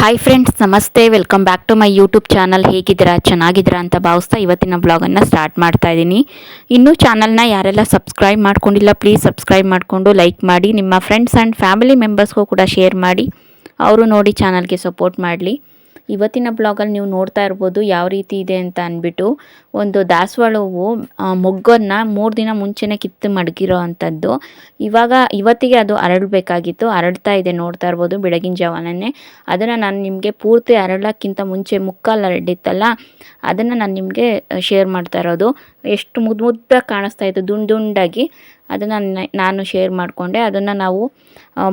Hi friends ನಮಸ್ತೆ. Welcome back to my YouTube channel ಹೇಗಿದ್ದೀರಾ? ಚೆನ್ನಾಗಿದ್ದೀರಾ ಅಂತ ಭಾವಿಸ್ತಾ ಇವತ್ತಿನ ಬ್ಲಾಗನ್ನು ಸ್ಟಾರ್ಟ್ ಮಾಡ್ತಾ ಇದ್ದೀನಿ. ಇನ್ನೂ ಚಾನಲ್ನ ಯಾರೆಲ್ಲ ಸಬ್ಸ್ಕ್ರೈಬ್ ಮಾಡ್ಕೊಂಡಿಲ್ಲ ಪ್ಲೀಸ್ ಸಬ್ಸ್ಕ್ರೈಬ್ ಮಾಡಿಕೊಂಡು ಲೈಕ್ ಮಾಡಿ, ನಿಮ್ಮ ಫ್ರೆಂಡ್ಸ್ ಆ್ಯಂಡ್ ಫ್ಯಾಮಿಲಿ ಮೆಂಬರ್ಸ್ಗೂ ಕೂಡ ಶೇರ್ ಮಾಡಿ, ಅವರು ನೋಡಿ ಚಾನಲ್ಗೆ ಸಪೋರ್ಟ್ ಮಾಡಲಿ. ಇವತ್ತಿನ ಬ್ಲಾಗಲ್ಲಿ ನೀವು ನೋಡ್ತಾ ಇರ್ಬೋದು ಯಾವ ರೀತಿ ಇದೆ ಅಂತ ಅಂದ್ಬಿಟ್ಟು. ಒಂದು ದಾಸವಾಳ ಹೂವು ಮೊಗ್ಗನ್ನು ಮೂರು ದಿನ ಮುಂಚೆನೇ ಕಿತ್ತು ಮಡಗಿರೋ ಅಂಥದ್ದು. ಇವಾಗ ಇವತ್ತಿಗೆ ಅದು ಅರಳಬೇಕಾಗಿತ್ತು. ಅರಳ್ತಾ ಇದೆ ನೋಡ್ತಾ ಇರ್ಬೋದು ಬೆಳಗಿನ ಜಾವನೇ ಅದನ್ನು ನಾನು ನಿಮಗೆ ಪೂರ್ತಿ ಅರಳೋಕ್ಕಿಂತ ಮುಂಚೆ ಮುಕ್ಕಾಲು ಹರಡಿತ್ತಲ್ಲ ಅದನ್ನು ನಾನು ನಿಮಗೆ ಶೇರ್ ಮಾಡ್ತಾ ಇರೋದು. ಎಷ್ಟು ಮುದ್ದು ಮುದ್ದಾಗಿ ಕಾಣಿಸ್ತಾ ಇತ್ತು, ದುಂಡು ದುಂಡಾಗಿ. ಅದನ್ನು ನಾನು ಶೇರ್ ಮಾಡಿಕೊಂಡೆ. ಅದನ್ನು ನಾವು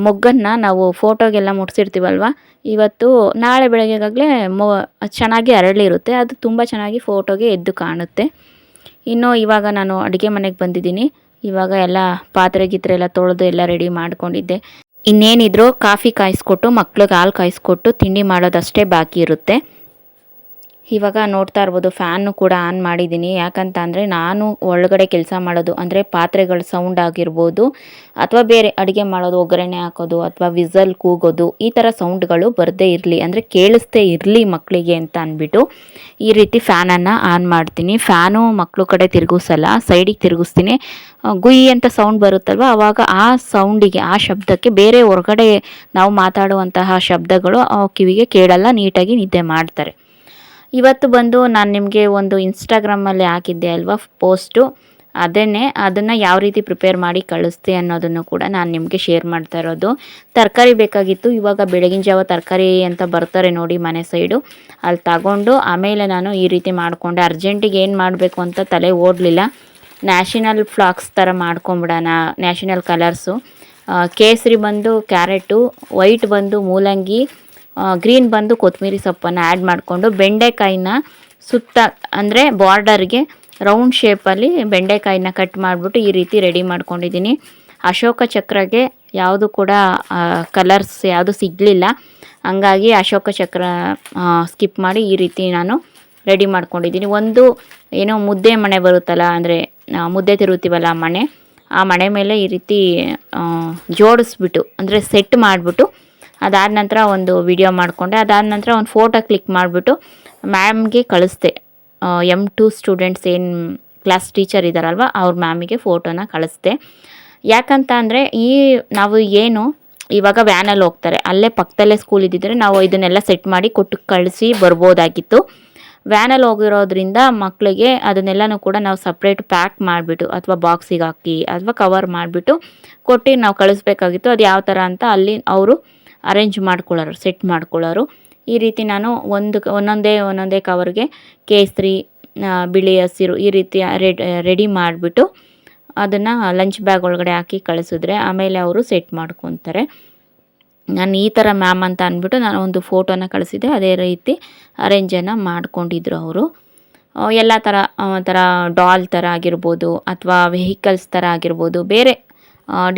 ಮೊಗ್ಗನ್ನು ನಾವು ಫೋಟೋಗೆಲ್ಲ ಮುಟ್ಸಿರ್ತೀವಲ್ವ ಇವತ್ತು ನಾಳೆ ಬೆಳಗ್ಗೆಗಾಗಲೇ ಮೊ, ಚೆನ್ನಾಗಿ ಅರಳಿರುತ್ತೆ. ಅದು ತುಂಬ ಚೆನ್ನಾಗಿ ಫೋಟೋಗೆ ಎದ್ದು ಕಾಣುತ್ತೆ. ಇನ್ನು ಇವಾಗ ನಾನು ಅಡುಗೆ ಮನೆಗೆ ಬಂದಿದ್ದೀನಿ. ಇವಾಗ ಎಲ್ಲ ಪಾತ್ರೆ ಗೀತ್ರೆ ಎಲ್ಲ ತೊಳೆದು ಎಲ್ಲ ರೆಡಿ ಮಾಡ್ಕೊಂಡಿದ್ದೆ. ಇನ್ನೇನಿದ್ರು ಕಾಫಿ ಕಾಯಿಸ್ಕೊಟ್ಟು, ಮಕ್ಳಿಗೆ ಹಾಲು ಕಾಯಿಸ್ಕೊಟ್ಟು ತಿಂಡಿ ಮಾಡೋದಷ್ಟೇ ಬಾಕಿ ಇರುತ್ತೆ. ಇವಾಗ ನೋಡ್ತಾ ಇರ್ಬೋದು, ಫ್ಯಾನು ಕೂಡ ಆನ್ ಮಾಡಿದ್ದೀನಿ. ಯಾಕಂತ ಅಂದರೆ ನಾನು ಒಳಗಡೆ ಕೆಲಸ ಮಾಡೋದು ಅಂದರೆ ಪಾತ್ರೆಗಳ ಸೌಂಡ್ ಆಗಿರ್ಬೋದು, ಅಥವಾ ಬೇರೆ ಅಡುಗೆ ಮಾಡೋದು, ಒಗ್ಗರಣೆ ಹಾಕೋದು, ಅಥವಾ ವಿಸಲ್ ಕೂಗೋದು, ಈ ಥರ ಸೌಂಡ್ಗಳು ಬರದೇ ಇರಲಿ ಅಂದರೆ ಕೇಳಿಸ್ದೇ ಇರಲಿ ಮಕ್ಕಳಿಗೆ ಅಂತ ಅಂದ್ಬಿಟ್ಟು ಈ ರೀತಿ ಫ್ಯಾನನ್ನು ಆನ್ ಮಾಡ್ತೀನಿ. ಫ್ಯಾನು ಮಕ್ಕಳು ಕಡೆ ತಿರುಗಿಸಲ್ಲ ಸೈಡಿಗೆ ತಿರುಗಿಸ್ತೀನಿ. ಗುಯಿ ಅಂತ ಸೌಂಡ್ ಬರುತ್ತಲ್ವ ಆವಾಗ ಆ ಸೌಂಡಿಗೆ ಆ ಶಬ್ದಕ್ಕೆ ಬೇರೆ ಹೊರಗಡೆ ನಾವು ಮಾತಾಡುವಂತಹ ಶಬ್ದಗಳು ಕಿವಿಗೆ ಕೇಳಲ್ಲ, ನೀಟಾಗಿ ನಿದ್ದೆ ಮಾಡ್ತಾರೆ. ಇವತ್ತು ಬಂದು ನಾನು ನಿಮಗೆ ಒಂದು ಇನ್ಸ್ಟಾಗ್ರಾಮಲ್ಲಿ ಹಾಕಿದ್ದೆ ಅಲ್ವಾ ಪೋಸ್ಟು. ಅದನ್ನೇ ಅದನ್ನು ಯಾವ ರೀತಿ ಪ್ರಿಪೇರ್ ಮಾಡಿ ಕಳಿಸ್ತೆ ಅನ್ನೋದನ್ನು ಕೂಡ ನಾನು ನಿಮಗೆ ಶೇರ್ ಮಾಡ್ತಾ ಇರೋದು. ತರಕಾರಿ ಬೇಕಾಗಿತ್ತು, ಇವಾಗ ಬೆಳಗಿನ ಜಾವ ತರಕಾರಿ ಅಂತ ಬರ್ತಾರೆ ನೋಡಿ ಮನೆ ಸೈಡು ಅಲ್ಲಿ ತಗೊಂಡು ಆಮೇಲೆ ನಾನು ಈ ರೀತಿ ಮಾಡಿಕೊಂಡೆ. ಅರ್ಜೆಂಟಿಗೆ ಏನು ಮಾಡಬೇಕು ಅಂತ ತಲೆ ಓಡಲಿಲ್ಲ. ನ್ಯಾಷನಲ್ ಫ್ಲಾಕ್ಸ್ ಥರ ಮಾಡ್ಕೊಂಬಿಡೋಣ ನ್ಯಾಷನಲ್ ಕಲರ್ಸು ಕೇಸರಿ ಬಂದು, ಕ್ಯಾರೆಟು ವೈಟ್ ಬಂದು, ಮೂಲಂಗಿ ಗ್ರೀನ್ ಬಂದು ಕೊತ್ತಂಬರಿ ಸೊಪ್ಪನ್ನು ಆ್ಯಡ್ ಮಾಡಿಕೊಂಡು ಬೆಂಡೆಕಾಯಿನ ಸುತ್ತ ಅಂದರೆ ಬಾರ್ಡರ್ಗೆ ರೌಂಡ್ ಶೇಪಲ್ಲಿ ಬೆಂಡೆಕಾಯಿನ ಕಟ್ ಮಾಡಿಬಿಟ್ಟು ಈ ರೀತಿ ರೆಡಿ ಮಾಡ್ಕೊಂಡಿದ್ದೀನಿ. ಅಶೋಕ ಚಕ್ರಗೆ ಯಾವುದು ಕೂಡ ಕಲರ್ಸ್ ಯಾವುದು ಸಿಗಲಿಲ್ಲ. ಹಂಗಾಗಿ ಅಶೋಕ ಚಕ್ರ ಸ್ಕಿಪ್ ಮಾಡಿ ಈ ರೀತಿ ನಾನು ರೆಡಿ ಮಾಡ್ಕೊಂಡಿದ್ದೀನಿ. ಒಂದು ಏನೋ ಮುದ್ದೆ ಮಣೆ ಬರುತ್ತಲ್ಲ, ಅಂದರೆ ಮುದ್ದೆ ತಿರುತ್ತೀವಲ್ಲ ಆ ಮಣೆ ಆ ಮಣೆ ಮೇಲೆ ಈ ರೀತಿ ಜೋಡಿಸ್ಬಿಟ್ಟು, ಅಂದರೆ ಸೆಟ್ ಮಾಡಿಬಿಟ್ಟು ಅದಾದ ನಂತರ ಒಂದು ವಿಡಿಯೋ ಮಾಡಿಕೊಂಡೆ. ಅದಾದ ನಂತರ ಒಂದು ಫೋಟೋ ಕ್ಲಿಕ್ ಮಾಡಿಬಿಟ್ಟು ಮ್ಯಾಮ್ಗೆ ಕಳಿಸ್ದೆ. ಎಂ ಟು ಸ್ಟೂಡೆಂಟ್ಸ್ ಏನು ಕ್ಲಾಸ್ ಟೀಚರ್ ಇದ್ದಾರಲ್ವ ಅವ್ರ ಮ್ಯಾಮಿಗೆ ಫೋಟೋನ ಕಳಿಸ್ದೆ. ಯಾಕಂತ ಅಂದರೆ ಈ ನಾವು ಏನು ಇವಾಗ ವ್ಯಾನಲ್ಲಿ ಹೋಗ್ತಾರೆ. ಅಲ್ಲೇ ಪಕ್ಕದಲ್ಲೇ ಸ್ಕೂಲ್ ಇದ್ದಿದ್ರೆ ನಾವು ಇದನ್ನೆಲ್ಲ ಸೆಟ್ ಮಾಡಿ ಕೊಟ್ಟು ಕಳಿಸಿ ಬರ್ಬೋದಾಗಿತ್ತು. ವ್ಯಾನಲ್ಲಿ ಹೋಗಿರೋದ್ರಿಂದ ಮಕ್ಕಳಿಗೆ ಅದನ್ನೆಲ್ಲನೂ ಕೂಡ ನಾವು ಸಪ್ರೇಟ್ ಪ್ಯಾಕ್ ಮಾಡಿಬಿಟ್ಟು ಅಥವಾ ಬಾಕ್ಸಿಗೆ ಹಾಕಿ ಅಥವಾ ಕವರ್ ಮಾಡಿಬಿಟ್ಟು ಕೊಟ್ಟು ನಾವು ಕಳಿಸ್ಬೇಕಾಗಿತ್ತು. ಅದು ಯಾವ ಥರ ಅಂತ ಅಲ್ಲಿ ಅವರು ಅರೇಂಜ್ ಮಾಡ್ಕೊಳ್ಳೋರು ಸೆಟ್ ಮಾಡ್ಕೊಳ್ಳೋರು. ಈ ರೀತಿ ನಾನು ಒಂದು ಒಂದೊಂದೇ ಒಂದೊಂದೇ ಕವರ್ಗೆ ಕೇಸರಿ ಬಿಳಿ ಹಸಿರು ಈ ರೀತಿ ರೆಡ್ ಮಾಡಿಬಿಟ್ಟು ಅದನ್ನು ಲಂಚ್ ಬ್ಯಾಗ್ ಒಳಗಡೆ ಹಾಕಿ ಕಳಿಸಿದ್ರೆ ಆಮೇಲೆ ಅವರು ಸೆಟ್ ಮಾಡ್ಕೊತಾರೆ. ನಾನು ಈ ಥರ ಮ್ಯಾಮ್ ಅಂತ ಅಂದ್ಬಿಟ್ಟು ನಾನು ಒಂದು ಫೋಟೋನ ಕಳಿಸಿದ್ದೆ, ಅದೇ ರೀತಿ ಅರೇಂಜನ್ನು ಮಾಡ್ಕೊಂಡಿದ್ರು ಅವರು. ಎಲ್ಲ ಥರ ಒಂಥರ ಡಾಲ್ ಥರ ಆಗಿರ್ಬೋದು ಅಥವಾ ವೆಹಿಕಲ್ಸ್ ಥರ ಆಗಿರ್ಬೋದು, ಬೇರೆ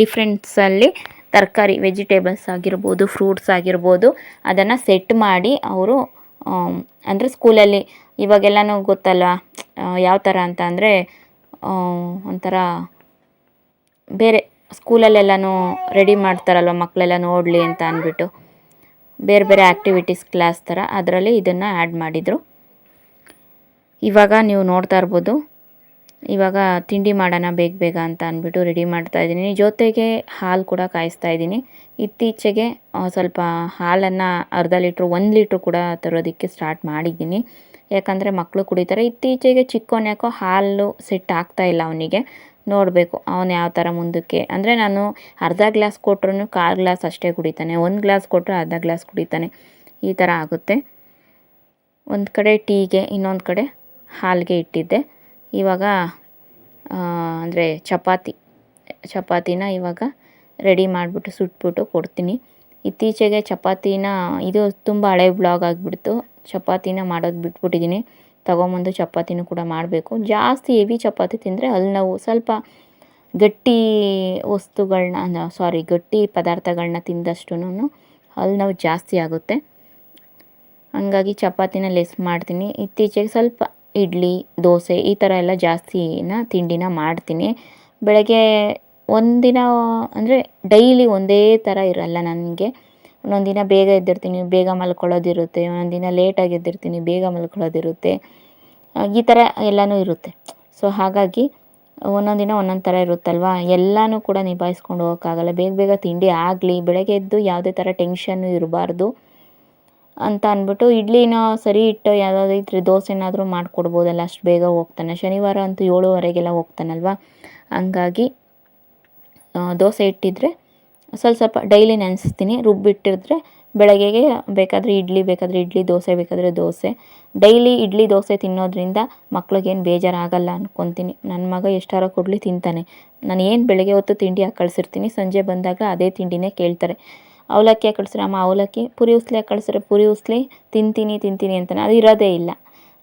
ಡಿಫ್ರೆಂಟ್ಸಲ್ಲಿ ತರಕಾರಿ ವೆಜಿಟೇಬಲ್ಸ್ ಆಗಿರ್ಬೋದು ಫ್ರೂಟ್ಸ್ ಆಗಿರ್ಬೋದು, ಅದನ್ನು ಸೆಟ್ ಮಾಡಿ ಅವರು ಅಂದರೆ ಸ್ಕೂಲಲ್ಲಿ ಇವಾಗೆಲ್ಲನೂ ಗೊತ್ತಲ್ಲ ಯಾವ ಥರ ಅಂತ ಅಂದರೆ ಒಂಥರ ಬೇರೆ ಸ್ಕೂಲಲ್ಲೆಲ್ಲನೂ ರೆಡಿ ಮಾಡ್ತಾರಲ್ವ ಮಕ್ಕಳೆಲ್ಲ ನೋಡಲಿ ಅಂತ ಅಂದ್ಬಿಟ್ಟು. ಬೇರೆ ಬೇರೆ ಆ್ಯಕ್ಟಿವಿಟೀಸ್ ಕ್ಲಾಸ್ ಥರ ಅದರಲ್ಲಿ ಇದನ್ನು ಆ್ಯಡ್ ಮಾಡಿದರು. ಇವಾಗ ನೀವು ನೋಡ್ತಾ ಇರ್ಬೋದು ಇವಾಗ ತಿಂಡಿ ಮಾಡೋಣ, ಬೇಗ ಬೇಗ ಅಂತ ಅಂದ್ಬಿಟ್ಟು ರೆಡಿ ಮಾಡ್ತಾ ಇದ್ದೀನಿ. ಜೊತೆಗೆ ಹಾಲು ಕೂಡ ಕಾಯಿಸ್ತಾ ಇದ್ದೀನಿ. ಇತ್ತೀಚೆಗೆ ಸ್ವಲ್ಪ ಹಾಲನ್ನು ಅರ್ಧ ಲೀಟ್ರು, ಒಂದು ಲೀಟ್ರು ಕೂಡ ತರೋದಕ್ಕೆ ಸ್ಟಾರ್ಟ್ ಮಾಡಿದ್ದೀನಿ. ಯಾಕಂದರೆ ಮಕ್ಕಳು ಕುಡಿತಾರೆ. ಇತ್ತೀಚೆಗೆ ಚಿಕ್ಕವನ್ಯಾಕೋ ಹಾಲು ಸೆಟ್ ಆಗ್ತಾ ಇಲ್ಲ ಅವನಿಗೆ. ನೋಡಬೇಕು ಅವನು ಯಾವ ಥರ ಮುಂದಕ್ಕೆ. ಅಂದರೆ ನಾನು ಅರ್ಧ ಗ್ಲಾಸ್ ಕೊಟ್ರೂ ಕಾಲು ಗ್ಲಾಸ್ ಅಷ್ಟೇ ಕುಡಿತಾನೆ. ಒಂದು ಗ್ಲಾಸ್ ಕೊಟ್ಟರೆ ಅರ್ಧ ಗ್ಲಾಸ್ ಕುಡಿತಾನೆ. ಈ ಥರ ಆಗುತ್ತೆ. ಒಂದು ಕಡೆ ಟೀಗೆ, ಇನ್ನೊಂದು ಕಡೆ ಹಾಲಿಗೆ ಇಟ್ಟಿದ್ದೆ. ಇವಾಗ ಅಂದರೆ ಚಪಾತಿ, ಚಪಾತಿನ ಇವಾಗ ರೆಡಿ ಮಾಡಿಬಿಟ್ಟು ಸುಟ್ಬಿಟ್ಟು ಕೊಡ್ತೀನಿ. ಇತ್ತೀಚೆಗೆ ಚಪಾತಿನ, ಇದು ತುಂಬ ಹಳೆ ಬ್ಲಾಗ್ ಆಗಿಬಿಡ್ತು. ಚಪಾತಿನ ಮಾಡೋದು ಬಿಟ್ಬಿಟ್ಟಿದ್ದೀನಿ ತಗೊಂಬಂದು ಚಪಾತಿನೂ ಕೂಡ ಮಾಡಬೇಕು. ಜಾಸ್ತಿ ಹೆವಿ ಚಪಾತಿ ತಿಂದರೆ ಅಲ್ಲಿ ನಾವು ಸ್ವಲ್ಪ ಗಟ್ಟಿ ವಸ್ತುಗಳನ್ನ ಸಾರಿ ಗಟ್ಟಿ ಪದಾರ್ಥಗಳನ್ನ ತಿಂದಷ್ಟು ಅಲ್ಲಿ ನಾವು ಜಾಸ್ತಿ ಆಗುತ್ತೆ. ಹಂಗಾಗಿ ಚಪಾತಿನ ಲೆಸ್ ಮಾಡ್ತೀನಿ. ಇತ್ತೀಚೆಗೆ ಸ್ವಲ್ಪ ಇಡ್ಲಿ, ದೋಸೆ ಈ ಥರ ಎಲ್ಲ ಜಾಸ್ತಿನ ತಿಂಡಿನ ಮಾಡ್ತೀನಿ. ಬೆಳಗ್ಗೆ ಒಂದಿನ ಅಂದರೆ ಡೈಲಿ ಒಂದೇ ಥರ ಇರಲ್ಲ ನನಗೆ. ಒಂದೊಂದು ದಿನ ಬೇಗ ಎದ್ದಿರ್ತೀನಿ, ಬೇಗ ಮಲ್ಕೊಳ್ಳೋದಿರುತ್ತೆ, ಒಂದೊಂದು ದಿನ ಲೇಟಾಗಿ ಎದ್ದಿರ್ತೀನಿ, ಬೇಗ ಮಲ್ಕೊಳ್ಳೋದಿರುತ್ತೆ. ಈ ಥರ ಎಲ್ಲನೂ ಇರುತ್ತೆ. ಸೊ ಹಾಗಾಗಿ ಒಂದೊಂದು ದಿನ ಒಂದೊಂದು ಥರ ಇರುತ್ತಲ್ವಾ? ಎಲ್ಲನೂ ಕೂಡ ನಿಭಾಯಿಸ್ಕೊಂಡು ಹೋಗೋಕ್ಕಾಗಲ್ಲ. ಬೇಗ ಬೇಗ ತಿಂಡಿ ಆಗಲಿ, ಬೆಳಗ್ಗೆ ಎದ್ದು ಯಾವುದೇ ಥರ ಟೆನ್ಷನ್ನು ಇರಬಾರ್ದು. ಅಂತ ಅಂದ್ಬಿಟ್ಟು ಇಡ್ಲಿನ ಸರಿ ಇಟ್ಟು ಯಾವುದಾದ್ರು ಇದ್ರೆ ದೋಸೆನಾದರೂ ಮಾಡಿಕೊಡ್ಬೋದಲ್ಲ, ಅಷ್ಟು ಬೇಗ ಹೋಗ್ತಾನೆ. ಶನಿವಾರ ಅಂತೂ ಏಳುವರೆಗೆಲ್ಲ ಹೋಗ್ತಾನಲ್ವ? ಹಂಗಾಗಿ ದೋಸೆ ಇಟ್ಟಿದ್ರೆ ಸ್ವಲ್ಪ ಸ್ವಲ್ಪ ಡೈಲಿ ನೆನೆಸ್ತೀನಿ. ರುಬ್ಬಿಟ್ಟಿದ್ರೆ ಬೆಳಗ್ಗೆಗೆ ಬೇಕಾದರೆ ಇಡ್ಲಿ ಬೇಕಾದರೆ ಇಡ್ಲಿ, ದೋಸೆ, ಬೇಕಾದರೆ ದೋಸೆ. ಡೈಲಿ ಇಡ್ಲಿ, ದೋಸೆ ತಿನ್ನೋದ್ರಿಂದ ಮಕ್ಳಿಗೇನು ಬೇಜಾರಾಗಲ್ಲ ಅಂದ್ಕೊತೀನಿ ನನ್ನ ಮಗ ಎಷ್ಟಾರ ಕೊಡಲಿ ತಿಂತಾನೆ. ನಾನು ಏನು ಬೆಳಗ್ಗೆ ಹೊತ್ತು ತಿಂಡಿ ಹಾಕಿ ಕಳಿಸಿರ್ತೀನಿ, ಸಂಜೆ ಬಂದಾಗ ಅದೇ ತಿಂಡಿನೇ ಕೇಳ್ತಾರೆ. ಅವಲಕ್ಕಿ ಹಾಕಿ ಕಳಿಸ್ರೆ ಅಮ್ಮ ಅವಲಕ್ಕಿ. ಪುರಿ ಉಸ್ಲಿ ಹಾಕಿ ಕಳಿಸ್ರೆ ಪುರಿ ಉಸ್ಲಿ. ತಿಂತೀನಿ ತಿಂತೀನಿ ಅಂತಾನೆ. ಅದು ಇರೋದೇ ಇಲ್ಲ.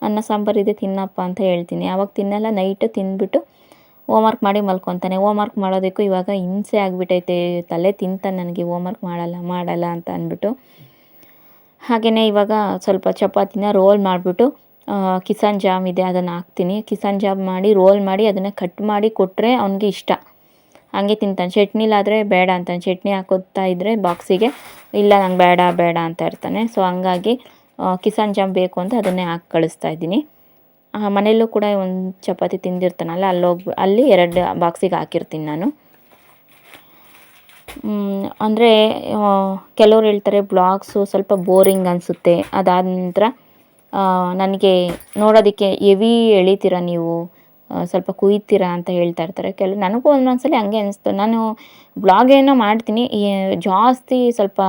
ಅನ್ನ ಸಾಂಬಾರು ಇದೆ, ತಿನ್ನಪ್ಪ ಅಂತ ಹೇಳ್ತೀನಿ. ಆವಾಗ ತಿನ್ನಲ್ಲ ನೈಟು ತಿಂದ್ಬಿಟ್ಟು ಹೋಮ್ವರ್ಕ್ ಮಾಡಿ ಮಲ್ಕೊತಾನೆ. ಹೋಮ್ವರ್ಕ್ ಮಾಡೋದಕ್ಕೂ ಇವಾಗ ಹಿಂಸೆ ಆಗಿಬಿಟ್ಟೈತೆ ತಲೆ ತಿಂತಾನೆ ನನಗೆ ಹೋಮ್ವರ್ಕ್ ಮಾಡಲ್ಲ ಮಾಡಲ್ಲ ಅಂತ ಅಂದ್ಬಿಟ್ಟು. ಹಾಗೆಯೇ ಇವಾಗ ಸ್ವಲ್ಪ ಚಪಾತಿನ ರೋಲ್ ಮಾಡಿಬಿಟ್ಟು ಕಿಸಾನ್ ಜಾಮ್ ಇದೆ, ಅದನ್ನು ಹಾಕ್ತೀನಿ. ಕಿಸಾನ್ ಜಾಮ್ ಮಾಡಿ ರೋಲ್ ಮಾಡಿ, ಅದನ್ನು ಕಟ್ ಮಾಡಿ ಕೊಟ್ಟರೆ ಅವನಿಗೆ ಇಷ್ಟ. ಹಂಗೆ ತಿಂತಾನೆ. ಚಟ್ನಿಲಾದರೆ ಬೇಡ ಅಂತಾನೆ. ಚಟ್ನಿ ಹಾಕೋತಾ ಇದ್ದರೆ ಬಾಕ್ಸಿಗೆ ಇಲ್ಲ ನಂಗೆ ಬೇಡ ಬೇಡ ಅಂತ ಇರ್ತಾನೆ. ಸೊ ಹಂಗಾಗಿ ಕಿಸಾನ್ ಜಾಮ್ ಬೇಕು ಅಂತ ಅದನ್ನೇ ಹಾಕಿ ಕಳಿಸ್ತಾ ಇದ್ದೀನಿ. ಮನೆಯಲ್ಲೂ ಕೂಡ ಒಂದು ಚಪಾತಿ ತಿಂದಿರ್ತಾನಲ್ಲ, ಅಲ್ಲಿ ಹೋಗಿ, ಅಲ್ಲಿ ಎರಡು ಬಾಕ್ಸಿಗೆ ಹಾಕಿರ್ತೀನಿ ನಾನು. ಅಂದರೆ ಕೆಲವ್ರು ಹೇಳ್ತಾರೆ ಬ್ಲಾಗ್ಸು ಸ್ವಲ್ಪ ಬೋರಿಂಗ್ ಅನಿಸುತ್ತೆ. ಅದಾದ ನಂತರ ನನಗೆ ನೋಡೋದಕ್ಕೆ ಹೆವಿ ಎಳಿತೀರ ನೀವು? ಸ್ವಲ್ಪ ಕುಯ್ತೀರಾ ಅಂತ ಹೇಳ್ತಾ ಇರ್ತಾರೆ. ಕೆಲವು, ನನಗೂ ಒಂದೊಂದ್ಸಲ ಹಂಗೆ ಅನಿಸ್ತು. ನಾನು ಬ್ಲಾಗ್ ಏನೋ ಮಾಡ್ತೀನಿ. ಜಾಸ್ತಿ ಸ್ವಲ್ಪ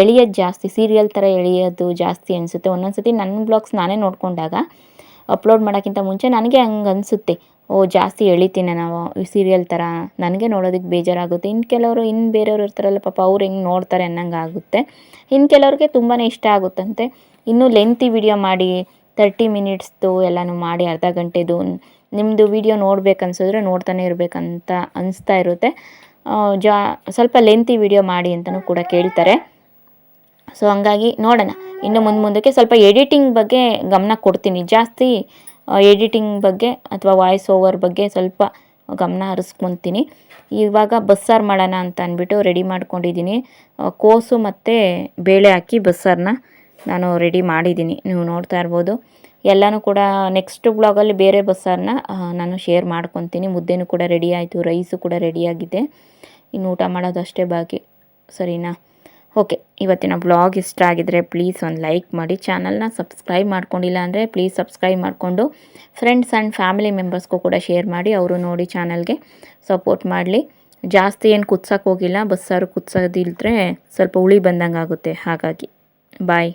ಎಳಿಯೋದು ಜಾಸ್ತಿ ಸೀರಿಯಲ್ ಥರ ಎಳೆಯೋದು ಜಾಸ್ತಿ ಅನಿಸುತ್ತೆ. ಒಂದೊಂದು ಸತಿ ನನ್ನ ಬ್ಲಾಗ್ಸ್ ನಾನೇ ನೋಡಿಕೊಂಡಾಗ ಅಪ್ಲೋಡ್ ಮಾಡೋಕ್ಕಿಂತ ಮುಂಚೆ ನನಗೆ ಹಂಗೆ ಅನಿಸುತ್ತೆ. ಓ, ಜಾಸ್ತಿ ಎಳಿತೀನಿ ನಾವು ಸೀರಿಯಲ್ ಥರ ನನಗೆ ನೋಡೋದಕ್ಕೆ ಬೇಜಾರಾಗುತ್ತೆ. ಇನ್ನು ಕೆಲವರು ಇನ್ನು ಬೇರೆಯವರು ಇರ್ತಾರಲ್ಲ, ಪಾಪ ಅವ್ರು ಹೆಂಗೆ ನೋಡ್ತಾರೆ ಅನ್ನಂಗೆ ಆಗುತ್ತೆ ಇನ್ನು ಕೆಲವ್ರಿಗೆ ತುಂಬಾ ಇಷ್ಟ ಆಗುತ್ತಂತೆ. ಇನ್ನೂ ಲೆಂತಿ ವಿಡಿಯೋ ಮಾಡಿ ತರ್ಟಿ ಮಿನಿಟ್ಸ್ದು ಎಲ್ಲನೂ ಮಾಡಿ ಅರ್ಧ ಗಂಟೆದು ನಿಮ್ಮದು ವಿಡಿಯೋ ನೋಡ್ಬೇಕನ್ಸಿದ್ರೆ ನೋಡ್ತಾನೆ ಇರಬೇಕಂತ ಅನಿಸ್ತಾ ಇರುತ್ತೆ. ಜಾ, ಸ್ವಲ್ಪ ಲೆಂತಿ ವಿಡಿಯೋ ಮಾಡಿ ಅಂತಲೂ ಕೂಡ ಕೇಳ್ತಾರೆ. ಸೊ ಹಂಗಾಗಿ ನೋಡೋಣ. ಇನ್ನು ಮುಂದೆ ಮುಂದಕ್ಕೆ ಸ್ವಲ್ಪ ಎಡಿಟಿಂಗ್ ಬಗ್ಗೆ ಗಮನ ಕೊಡ್ತೀನಿ. ಜಾಸ್ತಿ ಎಡಿಟಿಂಗ್ ಬಗ್ಗೆ ಅಥವಾ ವಾಯ್ಸ್ ಓವರ್ ಬಗ್ಗೆ ಸ್ವಲ್ಪ ಗಮನ ಹರಿಸ್ಕೊತೀನಿ. ಇವಾಗ ಬಸ್ಸಾರು ಮಾಡೋಣ ಅಂತ ಅಂದ್ಬಿಟ್ಟು ರೆಡಿ ಮಾಡ್ಕೊಂಡಿದ್ದೀನಿ. ಕೋಸು ಮತ್ತು ಬೇಳೆ ಹಾಕಿ ಬಸ್ಸಾರನ್ನ ನಾನು ರೆಡಿ ಮಾಡಿದ್ದೀನಿ. ನೀವು ನೋಡ್ತಾ ಇರ್ಬೋದು. ಎಲ್ಲನೂ ಕೂಡ ನೆಕ್ಸ್ಟ್ ಬ್ಲಾಗಲ್ಲಿ ಬೇರೆ ಬಸ್ಸಾರನ್ನ ನಾನು ಶೇರ್ ಮಾಡ್ಕೊತೀನಿ. ಮುದ್ದೆನೂ ಕೂಡ ರೆಡಿ ಆಯಿತು. ರೈಸು ಕೂಡ ರೆಡಿಯಾಗಿದೆ ಇನ್ನು ಊಟ ಮಾಡೋದಷ್ಟೇ ಬಾಕಿ. ಸರಿನಾ? ಓಕೆ ಇವತ್ತಿನ ಬ್ಲಾಗ್ ಇಷ್ಟ ಆಗಿದರೆ ಪ್ಲೀಸ್ ಒಂದು ಲೈಕ್ ಮಾಡಿ. ಚಾನಲ್ನ ಸಬ್ಸ್ಕ್ರೈಬ್ ಮಾಡ್ಕೊಂಡಿಲ್ಲ ಅಂದರೆ ಪ್ಲೀಸ್ ಸಬ್ಸ್ಕ್ರೈಬ್ ಮಾಡಿಕೊಂಡು ಫ್ರೆಂಡ್ಸ್ ಆ್ಯಂಡ್ ಫ್ಯಾಮಿಲಿ ಮೆಂಬರ್ಸ್ಗೂ ಕೂಡ ಶೇರ್ ಮಾಡಿ. ಅವರು ನೋಡಿ ಚಾನಲ್ಗೆ ಸಪೋರ್ಟ್ ಮಾಡಲಿ. ಜಾಸ್ತಿ ಏನು ಕುದ್ಸೋಕ್ಕೋಗಿಲ್ಲ ಬಸ್ಸಾರು ಕುದ್ಸೋದಿಲ್ದ್ರೆ ಸ್ವಲ್ಪ ಹುಳಿ ಬಂದಂಗೆ ಆಗುತ್ತೆ ಹಾಗಾಗಿ. ಬಾಯ್